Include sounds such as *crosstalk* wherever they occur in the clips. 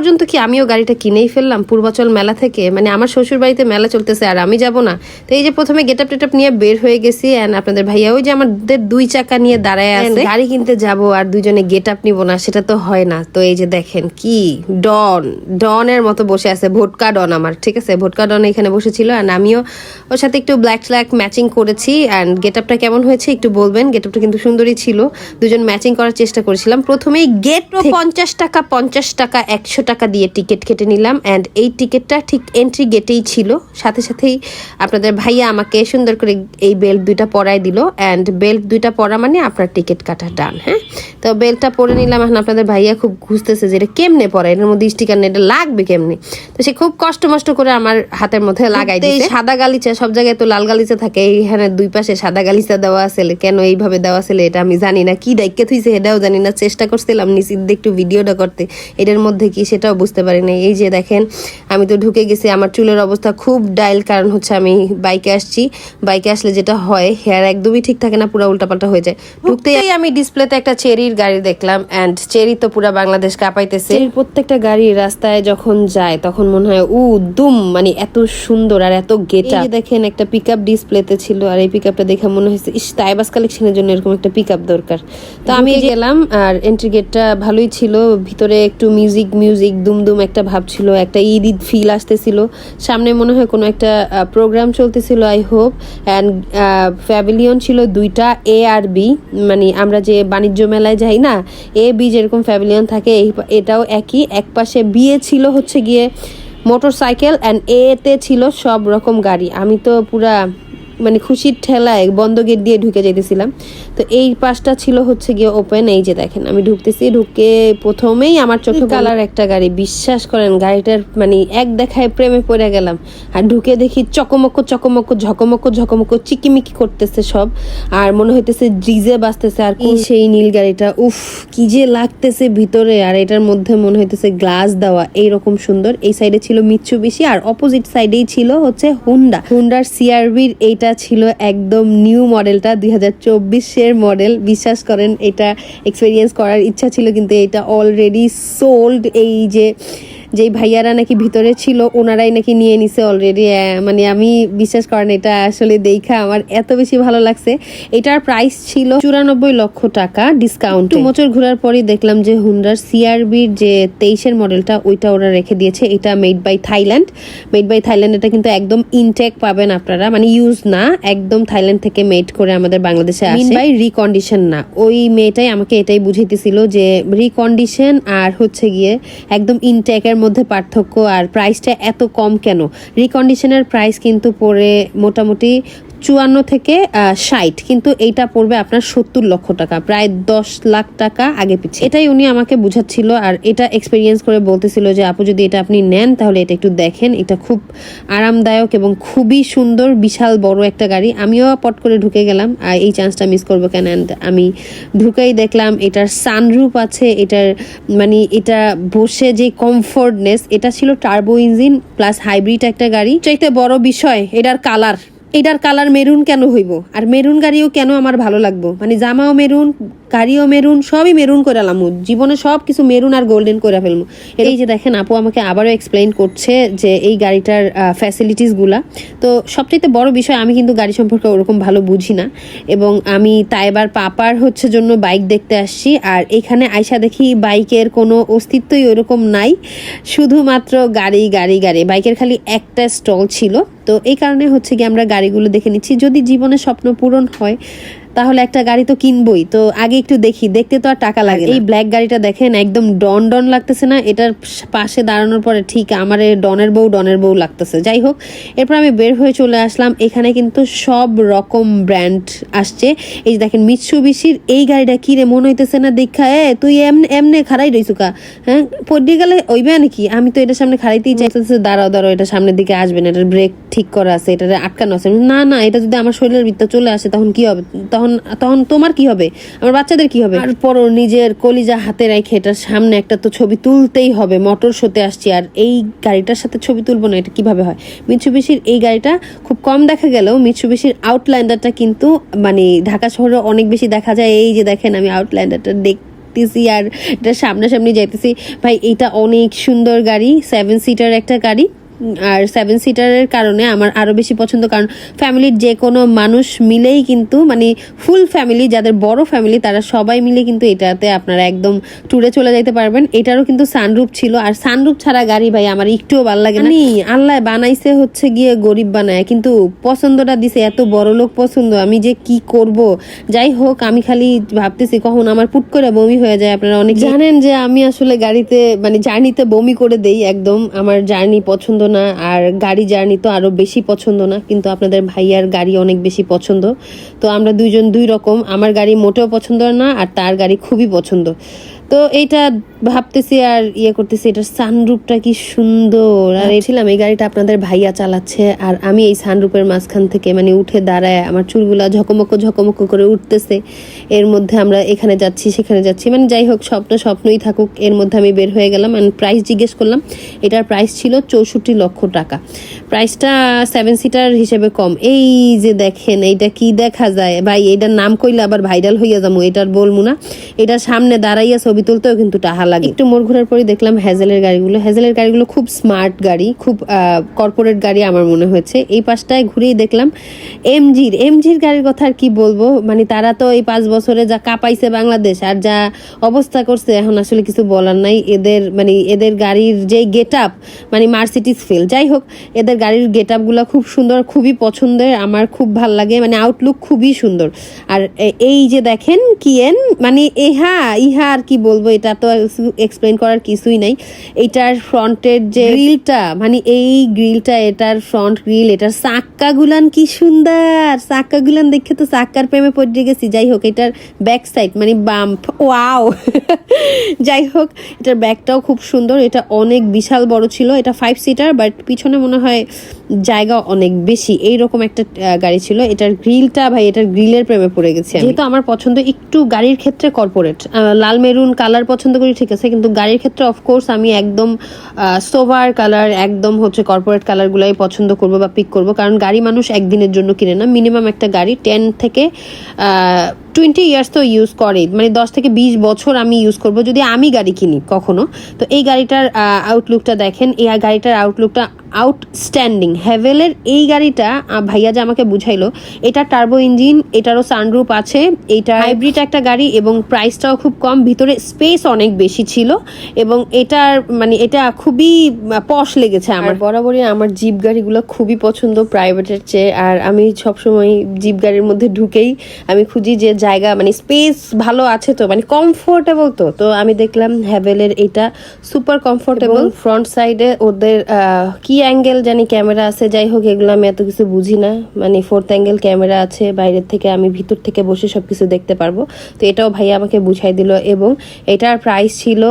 পর্যন্ত কি আমিও গাড়িটা কিনেই ফেললাম? পূর্বাচল মেলা থেকে। মানে আমার শ্বশুর বাড়িতে মেলা চলতেছে আর আমি যাব না। তো এই যে প্রথমে গেট আপ টেটআপ নিয়ে বের হয়ে গেছি অ্যান্ড আপনাদের ভাইয়া ওই যে আমাদের দুই চাকা নিয়ে দাঁড়ায় আছে। গাড়ি কিনতে যাব আর দুজনে গেট আপ নিব না সেটা তো হয় না। তো এই যে দেখেন কি ডন ডনের মতো বসে আছে ভোটকা ডন আমার ঠিক আছে? ভোটকা ডন এখানে বসেছিল অ্যান্ড আমিও ওর সাথে একটু ব্ল্যাক ট্ল্যাক ম্যাচিং করেছি অ্যান্ড গেট আপটা কেমন হয়েছে একটু বলবেন? গেট আপটা কিন্তু সুন্দরই ছিল। দুজন ম্যাচিং করার চেষ্টা করেছিলাম। প্রথমেই গেট পঞ্চাশ টাকা পঞ্চাশ টাকা একশো টাকা দিয়ে টিকিট কেটে নিলাম অ্যান্ড এই টিকিটটা ঠিক এন্ট্রি গেটেই ছিল। সাথে সাথেই আপনাদের ভাইয়া আমাকে সুন্দর করে এই বেল্ট দুইটা পরাই দিল অ্যান্ড বেল্ট দুইটা পরা মানে আপনার টিকিট কাটা ডান হ্যাঁ? তো বেল্টটা পরে নিলাম এখন আপনাদের ভাইয়া খুব খুঁজতেছে যে এটা কেমনে পরে এটার মধ্যে স্টিকার এটা লাগবে কেমনে? তো সে খুব কষ্ট মষ্ট করে আমার হাতের মধ্যে লাগাই দিয়েছে সাদা গালিচা সব জায়গায় তো লাল গালিচা থাকে এইখানে দুই পাশে সাদা গালিচা দেওয়া আছে কেন এইভাবে দেওয়া আছে এটা আমি জানি না কি দায়িত্ব থুইছে এটাও জানি না চেষ্টা করছিলাম নিশ্চিত একটু ভিডিওটা করতে এটার মধ্যে কি সেটাও বুঝতে পারি না এই যে দেখেন আমি তো ঢুকে গেছি আমার চুলের অবস্থা খুব ডাইল কারণ হচ্ছে আমি বাইকে আসছি। বাইকে আসলে যেটা হয় হেয়ার একদমই ঠিক থাকে না পুরো উল্টাপাল্টা হয়ে যায়। ঢুকতেই আমি ডিসপ্লেতে একটা চেরির গাড়ি দেখলাম অ্যান্ড চেরি তো পুরো বাংলাদেশ কাঁপাইতেছে। প্রত্যেকটা গাড়ি রাস্তায় যখন যায় তখন মনে হয় উ দুম মানে এত সুন্দর আর এত গেটা। দেখেন একটা পিক আপ ডিসপ্লেতে ছিল আর এই পিক আপটা দেখে মনে হয়েছে ইস তাইবাস কালেকশনের জন্য এরকম একটা পিক আপ দরকার। তো আমি গেলাম আর এন্ট্রি গেটটা ভালোই ছিল ভিতরে একটু মিউজিক মিউজিক দুম দুম একটা ভাব ছিল, একটা ঈদ ঈদ ফিল আসতেছিল। সামনে মনে হয় কোনো একটা প্রোগ্রাম চলতেছিল আই হোপ অ্যান্ড প্যাভিলিয়ন ছিল দুইটা এ আর বি মানে আমরা যে বাণিজ্য মেলায় যাই না এ বি যেরকম প্যাভিলিয়ন থাকে, এই এটাও একই। এক পাশে বিয়ে ছিল হচ্ছে গিয়ে মোটর সাইকেল অ্যান্ড এতে ছিল সব রকম গাড়ি। আমি তো পুরা মানে খুশির ঠেলায় বন্ধ গেট দিয়ে ঢুকে যেতেছিলাম। তো এই পাশটা ছিল হচ্ছে গিয়ে ওপেন এই যে দেখেন আমি ঢুকতেছি ঢুকে প্রথমেই আমার চোখে কালার একটা গাড়ি বিশ্বাস করেন গাড়িটার মানে এক দেখায় প্রেমে পড়ে গেলাম। আর ঢুকে দেখি চকমক চকমক ঝকমক ঝকমক চিকিমিকি করতেছে সব। আর মনে হইতেছে ডিজে বাজতেছে আর কি সেই নীল গাড়িটা উফ কি যে লাগতেছে ভিতরে। আর এটার মধ্যে মনে হইতেছে গ্লাস দেওয়া এইরকম সুন্দর। এই সাইডে ছিল মিচ্ছু বেশি আর অপোজিট সাইডেই ছিল হচ্ছে হুন্ডা হুন্ডার সিআরবির এইটা ছিল একদম নিউ মডেলটা দুই হাজার চব্বিশের মডেল বিশ্বাস করেন, এটা এক্সপিরিয়েন্স করার ইচ্ছা ছিল, কিন্তু এটা অলরেডি সোল্ড এই যে যেই ভাইয়ারা নাকি ভিতরে ছিল ওনারাই নাকি নিয়ে নিছে অলরেডি মানে আমি বিশ্বাস করেন এটা আসলে দেখা আমার এত বেশি ভালো লাগছে। এটার প্রাইস ছিল চুরানব্বই লক্ষ টাকা ডিসকাউন্ট মোচর ঘোরার পরই দেখলাম যে হুন্ডার সিআরবির যে তেইশের মডেলটা ওইটা ওরা রেখে দিয়েছে। এটা made by Thailand made by Thailand এটা কিন্তু একদম ইনটেক পাবেন আপনারা। মানে ইউজ না একদম থাইল্যান্ড থেকে মেড করে আমাদের বাংলাদেশে আসে। বাই রিকন্ডিশন না। ওই মেয়েটাই আমাকে এটাই বুঝাইতেছিল যে রিকন্ডিশন আর হচ্ছে গিয়ে একদম ইনটেকের মধ্যে পার্থক্য আর প্রাইসটা এত কম কেন? রিকন্ডিশনের প্রাইস কিন্তু পড়ে মোটামুটি চুয়ান্ন থেকে ষাট, কিন্তু এইটা পড়বে আপনার সত্তর লক্ষ টাকা, প্রায় দশ লাখ টাকা আগে পিছিয়ে। এটাই উনি আমাকে বুঝাচ্ছিল আর এটা এক্সপিরিয়েন্স করে বলতেছিল যে, আপু, যদি এটা আপনি নেন, তাহলে এটা একটু দেখেন, এটা খুব আরামদায়ক এবং খুবই সুন্দর, বিশাল, বড় একটা গাড়ি। আমিও পট করে ঢুকে গেলাম আর এই চান্সটা মিস করব কেন? অ্যান্ড আমি ঢুকেই দেখলাম, এটার সানরুপ আছে, এটার মানে এটা বসে যে কমফোর্টনেস এটা ছিল টার্বো ইঞ্জিন প্লাস হাইব্রিড একটা গাড়ি। চাইতে বড় বিষয়, এটার কালার এটার কালার মেরুন কেন হইব? আর মেরুন গাড়িও কেন আমার ভালো লাগবো? মানে জামাও মেরুন গাড়িও মেরুন সবই মেরুন করে আলামু। জীবনে সব কিছু মেরুন আর গোল্ডেন করে ফেলব এই যে দেখেন আপু আমাকে আবারও এক্সপ্লেইন করছে যে এই গাড়িটার ফ্যাসিলিটিসগুলা তো সবচেয়ে বড় বিষয় আমি কিন্তু গাড়ি সম্পর্কে ওরকম ভালো বুঝি না। এবং আমি তাইবার পাপার হচ্ছে জন্য বাইক দেখতে আসছি। আর এখানে আইসা দেখি বাইকের কোনো অস্তিত্বই ওরকম নাই। শুধুমাত্র গাড়ি গাড়ি গাড়ি। বাইকের খালি একটা স্টল ছিল। তো এই কারণে হচ্ছে কি আমরা গাড়িগুলো দেখে নিচ্ছি। যদি জীবনে স্বপ্ন পূরণ হয় তাহলে একটা গাড়ি তো কিনবই। তো আগে একটু দেখি, দেখতে তো আর টাকা লাগে এই ব্ল্যাক গাড়িটা দেখেন, একদম ডন ডন লাগতেছে না, এটার পাশে দাঁড়ানোর পরে ঠিক আমার ডনের বউ ডনের বউ লাগতেছে। যাই হোক, এরপর আমি বের হয়ে চলে আসলাম, এখানে কিন্তু সব রকম ব্র্যান্ড আসছে। এই যে দেখেন, মিৎসুবিশির, এই গাড়িটা কি রে, মনে হইতেছে না দেখা, এ, তুই এমনি এমনি খারাই রইছু কা? হ্যাঁ পড়ে গেলে ওইবে নাকি? আমি তো এটার সামনে খারাইতেই চাইতেছে দাঁড়াও দাঁড়াও, এটা সামনের দিকে আসবে না, এটার ব্রেক ঠিক করা আছে এটা আটকানো আছে। না না, এটা যদি আমার শরীরের ভিতরে চলে আসে, তখন কি হবে? তখন তখন তোমার কি হবে? আমার বাচ্চাদের কি হবে? আর পরও নিজের কলিজা হাতে রেখে এটার সামনে একটা তো ছবি তুলতেই হবে, মোটর শোতে আসছি। আর এই গাড়িটার সাথে ছবি তুলবো না, এটা কীভাবে হয়? মিৎসুবিশির এই গাড়িটা খুব কম দেখা গেলেও মিৎসুবিশির আউটল্যান্ডারটা কিন্তু মানে ঢাকা শহরে অনেক বেশি দেখা যায়। এই যে দেখেন, আমি আউটল্যান্ডারটা দেখ হাঁটতেছি আর এটা সামনাসামনি যাইতেছি। ভাই, এটা অনেক সুন্দর গাড়ি সেভেন সিটার একটা গাড়ি। আর সেভেন সিটারের কারণে আমার আরও বেশি পছন্দ কারণ ফ্যামিলির যে কোনো মানুষ মিলেই কিন্তু মানে ফুল ফ্যামিলি যাদের বড় ফ্যামিলি তারা সবাই মিলে কিন্তু এটাতে আপনারা একদম ট্যুরে চলে যাইতে পারবেন। এটারও কিন্তু সানরুপ ছিল আর সানরুপ ছাড়া গাড়ি ভাই আমার একটুও ভালো লাগে না। মানে আল্লাহ বানাইছে হচ্ছে গিয়ে গরিব বানায় কিন্তু পছন্দটা দিছে এত বড় লোক পছন্দ আমি যে কি করব? যাই হোক আমি খালি ভাবতেছি কখন আমার পুট করে বমি হয়ে যায় আপনারা অনেক জানেন যে আমি আসলে গাড়িতে মানে জার্নিতে বমি করে দেই একদম আমার জার্নি পছন্দ না, আর গাড়ি জার্নি তো আরও বেশি পছন্দ না, কিন্তু আপনাদের ভাইয়ার গাড়ি অনেক বেশি পছন্দ। তো আমরা দুইজন দুই রকম, আমার গাড়ি মোটেও পছন্দ না, আর তার গাড়ি খুবই পছন্দ। তো এইটা ভাবতেছি আর ইয়ে করতেছি, এটার সানরুপটা কি সুন্দর। আর ছিলাম, এই গাড়িটা আপনাদের ভাইয়া চালাচ্ছে, আর আমি এই সানরুপের মাঝখান থেকে মানে উঠে দাঁড়ায়, আমার চুলগুলা ঝকমকো ঝকমকো করে উঠতেছে। এর মধ্যে আমরা এখানে যাচ্ছি, সেখানে যাচ্ছি মানে যাই হোক, স্বপ্ন স্বপ্নই থাকুক, এর মধ্যে আমি বের হয়ে গেলাম and প্রাইস জিজ্ঞেস করলাম, এটার প্রাইস ছিল চৌষট্টি লক্ষ টাকা। প্রাইসটা সেভেন সিটার হিসেবে কম। এই যে দেখেন, এইটা কি দেখা যায়? ভাই এটার নাম কইলে আবার ভাইরাল হইয়া যাব, এটার বলব না। এটার সামনে দাঁড়াইয়া ছবি তুলতেও কিন্তু টাহা লাগে। একটু মোড় ঘোরার পরে দেখলাম হ্যাজেলের গাড়িগুলো। হ্যাজেলের গাড়িগুলো খুব স্মার্ট গাড়ি, খুব কর্পোরেট গাড়ি আমার মনে হয়েছে। এই পাশটায় ঘুরেই দেখলাম এমজির এমজির গাড়ির কথা আর কি বলব? মানে তারা তো এই পাঁচ বছরে যা কাঁপাইছে বাংলাদেশ আর যা অবস্থা করছে, এখন আসলে কিছু বলার নাই। এদের মানে এদের গাড়ির যে গেট আপ মানে মার্সিটিস ফেল যাই হোক, এদের গাড়ির গেট আপগুলো খুব সুন্দর, খুবই পছন্দের, আমার খুব ভালো লাগে মানে আউটলুক খুবই সুন্দর। আর এই যে দেখেন কিয়েন মানে ইহা ইহা আর কি বলব এটা তো এক্সপ্লেন করার কিছুই নাই। এটার ফ্রন্টের যে গ্রিলটা মানে এই গ্রিলটা এটার ফ্রন্ট গ্রিল এটার চাক্কা গুলান কি সুন্দর! চাক্কা গুলান দেখে তো চাক্কার প্রেমে পড়ে গেছি। যাই হোক এটার ব্যাক সাইড মানে বাম ওয়াও *laughs* যাই হোক এটার ব্যাগটাও খুব সুন্দর। এটা অনেক বিশাল বড় ছিল। এটা ফাইভ সিটার বাট পিছনে মনে হয় জায়গা অনেক বেশি। এইরকম একটা গাড়ি ছিল। এটার গ্রিলটা ভাই এটার গ্রিলের প্রেমে পড়ে গেছে আমি। যেহেতু আমার পছন্দ একটু গাড়ির ক্ষেত্রে কর্পোরেট লাল মেরুন কালার পছন্দ করি ঠিক আছে, কিন্তু গাড়ির ক্ষেত্রে অফকোর্স আমি একদম সোভার কালার একদম হচ্ছে কর্পোরেট কালারগুলাই পছন্দ করব বা পিক করব। কারণ গাড়ি মানুষ একদিনের জন্য কিনে না। মিনিমাম একটা গাড়ি টেন থেকে টোয়েন্টি ইয়ার্স তো ইউজ করে মানে দশ থেকে বিশ বছর আমি ইউজ করব যদি আমি গাড়ি কিনি কখনো। তো এই গাড়িটার আউটলুকটা দেখেন, এই গাড়িটার আউটলুকটা আউটস্ট্যান্ডিং হ্যাভেলের এই গাড়িটা ভাইয়া যে আমাকে বুঝাইলো, এটা টার্বো ইঞ্জিন এটারও সানরুপ আছে, এটা হাইব্রিড একটা গাড়ি এবং প্রাইসটাও খুব কম, ভিতরে স্পেস অনেক বেশি ছিল এবং এটার মানে এটা খুবই পশ লেগেছে আমার। বরাবরই আমার জিপ গাড়িগুলো খুবই পছন্দ প্রাইভেটের চেয়ে, আর আমি সবসময় জিপ গাড়ির মধ্যে ঢুকেই আমি খুঁজি যে জায়গা মানে স্পেস ভালো আছে তো মানে কমফোর্টেবল তো। তো আমি দেখলাম হ্যাভেলের এটা সুপার কমফোর্টেবল ফ্রন্ট সাইডে ওদের কি অ্যাঙ্গেল জানি ক্যামেরা আছে যাই হোক এগুলো আমি এত কিছু বুঝি না। মানে ফোর্থ অ্যাঙ্গেল ক্যামেরা আছে বাইরের থেকে আমি ভিতর থেকে বসে সবকিছু দেখতে পারব। তো এটাও ভাইয়া আমাকে বুঝাই দিল এবং এটার প্রাইস ছিল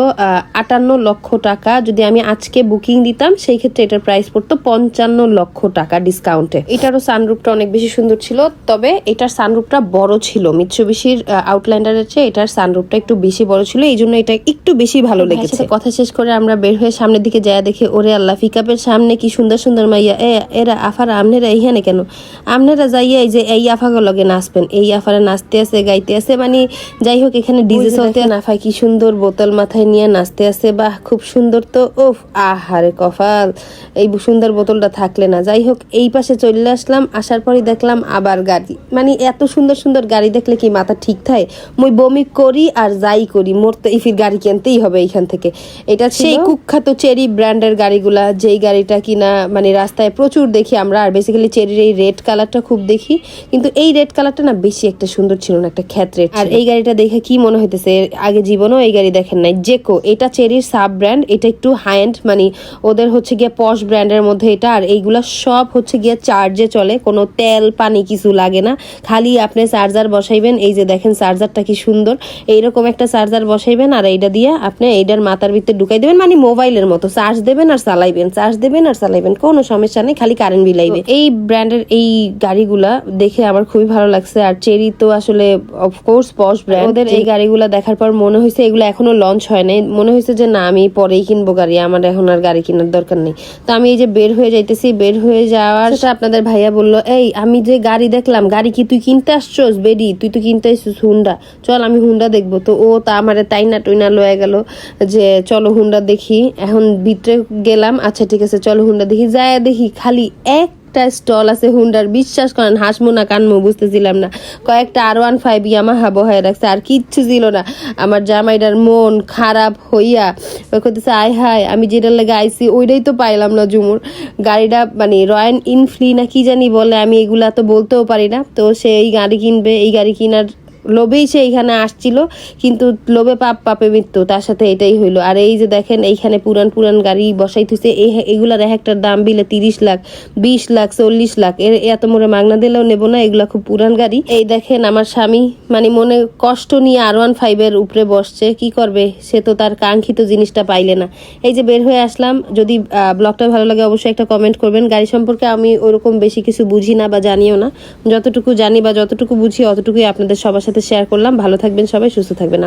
আটান্ন লক্ষ টাকা। যদি আমি আজকে বুকিং দিতাম সেই ক্ষেত্রে এটার প্রাইস পড়তো পঞ্চান্ন লক্ষ টাকা ডিসকাউন্টে এটারও সানরুপটা অনেক বেশি সুন্দর ছিল তবে এটার সানরুপটা বড় ছিল মিৎসুবিশির আউটল্যান্ডারের চেয়ে এটার সানরুপটা একটু বেশি বড় ছিল এই জন্য এটা একটু বেশি ভালো লেগেছে। কথা শেষ করে আমরা বের হয়ে সামনের দিকে যায় দেখে ওরে আল্লাহ পিকআপের সামনে কি সুন্দর সুন্দর মাইয়া এ এরা আফারা আমনেরা এইখানে কেন? আমনেরা যাইয়া এই যে এই আফাগো লগে নাচবেন এই আফারা নাচতে আছে গাইতে আছে মানে যাই হোক এখানে ডিজে চলতে নাফাই কি সুন্দর বোতল মাথায় নিয়ে নাচতে আছে বাহ খুব সুন্দর তো ওফ আহারে কফাল এই সুন্দর বোতলটা থাকলে না। যাই হোক এই পাশে চলে আসলাম আসার পরে দেখলাম আবার গাড়ি মানে এত সুন্দর সুন্দর গাড়ি দেখলে কি মাথা ঠিক থাকে মই বমি করি আর যাই করি মোর তো ইফির গাড়ি কিনতেই হবে এইখান থেকে। এটা সেই কুখ্যাত চেরি ব্র্যান্ডের গাড়িগুলা যেই গাড়িটা কিনা মানে রাস্তায় প্রচুর দেখি আমরা আর বেসিক্যালি চেরির এই রেড কালারটা খুব দেখি কিন্তু এই রেড কালারটা না বেশি একটা সুন্দর ছিল না একটা ক্ষেত্রে আর এই গাড়িটা দেখে কি মনে হইতেছে আগে জীবনও এই গাড়ি দেখেন নাই। জেকো এটা চেরির সাব ব্র্যান্ড এটা একটু হাই এন্ড মানে ওদের হচ্ছে গিয়ে পশ ব্র্যান্ডের মধ্যে এটা আর এইগুলা সব হচ্ছে গিয়ে চার্জে চলে কোনো তেল পানি কিছু লাগে না খালি আপনি চার্জার বসাইবেন এই যে দেখেন চার্জারটা কি সুন্দর। এইরকম একটা চার্জার বসাইবেন আর এইটা দিয়ে আপনি এইটার মাথার ভিতরে ঢুকাই দেবেন মানে মোবাইলের মতো। চার্জ দেবেন আর চালাইবেন চার্জ দেবেন আর চালাইবেন কোনো সমস্যা নেই খালি কারেন্ট বিলাইবে এই ব্র্যান্ডের এই গাড়িগুলা দেখে আমার খুবই ভালো লাগছে। আর চেরি তো আসলে অফকোর্স পশ ব্র্যান্ড ওদের এই গাড়িগুলা দেখার পর মনে হয়েছে এগুলো এখনও লঞ্চ হয় নাই। মনে হয়েছে যে না আমি পরেই কিনবো গাড়ি আমার এখন আর গাড়ি কেনার দরকার নেই। তো আমি এই যে বের হয়ে যাইতেছি বের হয়ে যাওয়ার আপনাদের ভাইয়া বলল এই আমি যে গাড়ি দেখলাম গাড়ি কি তুই কিনতে আসছোস বেডি? তুই তো কিনতে আইসিস হুন্ডা। চল, আমি হুন্ডা দেখব। তো ও তা আমারে তাই না টইনা লয়ে গেল যে, চলো হুন্ডা দেখি। এখন ভিতরে গেলাম। আচ্ছা ঠিক আছে, চলো হুন্ডা দেখি। যায় দেখি, খালি একটা স্টল আছে হুন্ডার, বিশ্বাস করেন, হাসমো না কানমো, বুঝতেছিলাম না। কয়েকটা আর ওয়ান ফাইভ ইয়ামা বহায় রাখছে, আর কিচ্ছু ছিল না। আমার জামাইটার মন খারাপ হইয়া করতেছে আয় হায়, আমি যেটার লেগে আইছি, ওইটাই তো পাইলাম না জুমুর গাড়িটা মানে রয়্যাল ইনফ্লি না কি জানি বলে, আমি এগুলা তো বলতেও পারি না। তো সে এই গাড়ি কিনবে, এই গাড়ি কেনার লোভেই সে এইখানে আসছিল, কিন্তু লোভে পাপ, পাপে মৃত্যু, তার সাথে এটাই হইল। আর এই যে দেখেন, এইখানে পুরান পুরান গাড়ি বসাই থুছে এই এগুলার এক একটার দাম বিলে তিরিশ লাখ, বিশ লাখ, চল্লিশ লাখ। এর এত মোড়ে মাগনা দিলেও নেব না, এগুলা খুব পুরান গাড়ি। এই দেখেন, আমার স্বামী মানে মনে কষ্ট নিয়ে আর ওয়ান ফাইভের উপরে বসছে, কি করবে? সে তো তার কাঙ্ক্ষিত জিনিসটা পাইলে না। এই যে বের হয়ে আসলাম, যদি ব্লগটা ভালো লাগে অবশ্যই একটা কমেন্ট করবেন। গাড়ি সম্পর্কে আমি ওরকম বেশি কিছু বুঝি না বা জানিও না। যতটুকু জানি বা যতটুকু বুঝি, অতটুকুই আপনাদের সবার সাথে শেয়ার করলাম। ভালো থাকবেন সবাই সুস্থ থাকবেন।